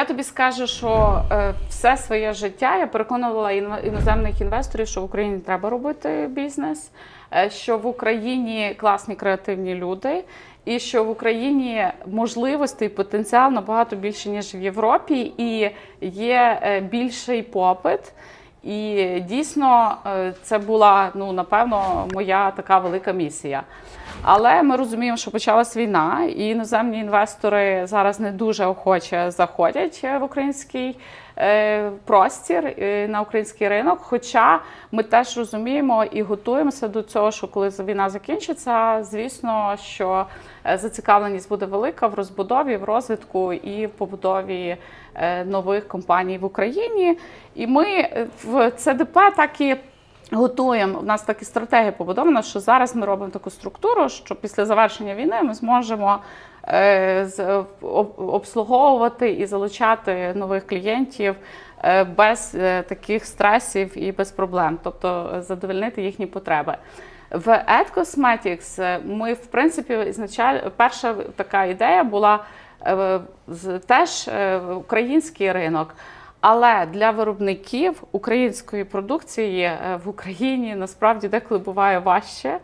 Я тобі скажу, що е, все своє життя я переконувала іноземних інвесторів, що в Україні треба робити бізнес, е, що в Україні класні креативні люди, і що в Україні можливостей і потенціал набагато більше ніж в Європі, і є е, більший попит. І дійсно е, це була ну напевно моя така велика місія. Але ми розуміємо, що почалась війна, і іноземні інвестори зараз не дуже охоче заходять е, в український простір е, на український ринок. Хоча ми теж розуміємо і готуємося до цього, що коли війна закінчиться, звісно, що е, зацікавленість буде велика в розбудові, в розвитку і в побудові е, нових компаній в Україні. І ми е, в ЦДП так і готуємо. У нас так і стратегія побудована, що зараз ми робимо таку структуру, що після завершення війни ми зможемо е, обслуговувати і залучати нових клієнтів е, без е, таких стресів і без проблем, тобто е, задовольнити їхні потреби. В Ed Cosmetics е, ми, в принципі, ізначаль... перша така ідея була е, теж е, український ринок. Але для виробників української продукції е, в Україні насправді деколи буває важче, е,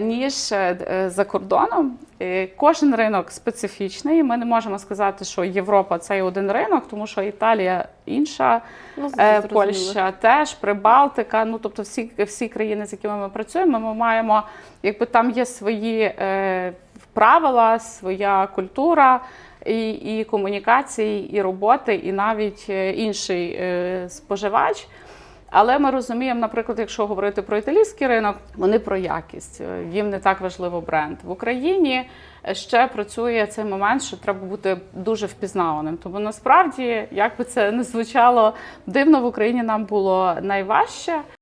ніж е, е, за кордоном. Е, Кожен ринок специфічний. Ми не можемо сказати, що Європа це один ринок, тому що Італія інша, Ну, е. Польща теж, Прибалтика. Ну тобто, всі, всі країни, з якими ми працюємо, ми маємо, якби там є свої е, правила, своя культура. І, і комунікації, і роботи, і навіть е, інший е, споживач. Але ми розуміємо, наприклад, якщо говорити про італійський ринок, вони про якість. Їм не так важливо бренд. В Україні ще працює цей момент, що треба бути дуже впізнаваним. Тому насправді, як би це не звучало дивно, в Україні нам було найважче.